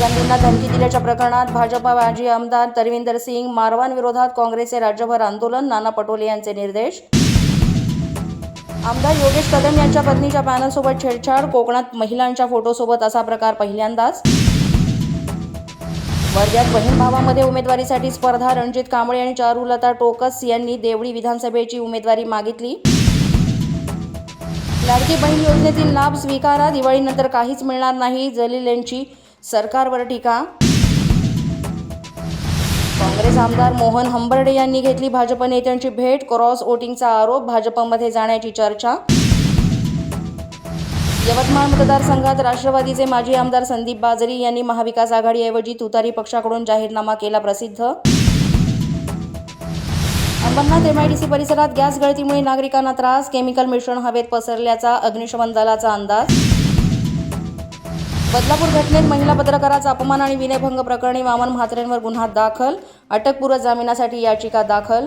गांधींना धमकी दिल्याच्या प्रकरणात भाजपा माजी आमदार तरविंदर सिंग मारवान विरोधात काँग्रेसचे राज्यभर आंदोलन नाना पटोले यांचे निर्देश. आमदार योगेश कदम यांच्या पत्नीच्या पॅनलसोबत छेडछाड कोकणात महिलांच्या फोटोसोबत असा प्रकार पहिल्यांदाच. वर्ध्यात बहीण भावामध्ये उमेदवारीसाठी स्पर्धा रणजित कांबळे आणि चारुलता टोकस यांनी देवळी विधानसभेची उमेदवारी मागितली. लाडकी बहीण योजनेतील लाभ स्वीकारा दिवाळीनंतर काहीच मिळणार नाही जलील यांची सरकारवर टीका. काँग्रेस आमदार मोहन हंबर्डे यांनी घेतली भाजप नेत्यांची भेट. क्रॉस वोटिंगचा आरोप भाजपमध्ये जाण्याची चर्चा. यवतमाळ मतदारसंघात राष्ट्रवादीचे माजी आमदार संदीप बाजरी यांनी महाविकास आघाडीऐवजी तुतारी पक्षाकडून जाहीरनामा केला प्रसिद्ध. अंबरनाथ एमआयडीसी परिसरात गॅस गळतीमुळे नागरिकांना त्रास केमिकल मिश्रण हवेत पसरल्याचा अग्निशमन दलाचा अंदाज. बदलापूर घटनेत महिला पत्रकाराचा अपमान आणि विनयभंग प्रकरणी वामन म्हात्रेंवर गुन्हा दाखल. अटकपूर्व जामिनासाठी याचिका दाखल.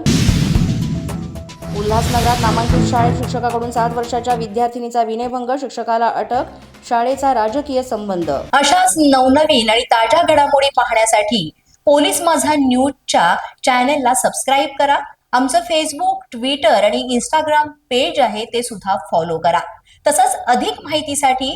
उल्हासनगरात नामांकित शाळेत शिक्षकाकडून सात वर्षाच्या विद्यार्थिनीचा विनयभंग शिक्षकाला अटक शाळेचा राजकीय संबंध. अशाच नवनवीन आणि ताज्या घडामोडी पाहण्यासाठी पोलीस माझा न्यूजच्या चॅनेलला सबस्क्राईब करा. आमचं फेसबुक ट्विटर आणि इंस्टाग्राम पेज आहे ते सुद्धा फॉलो करा. तसंच अधिक माहितीसाठी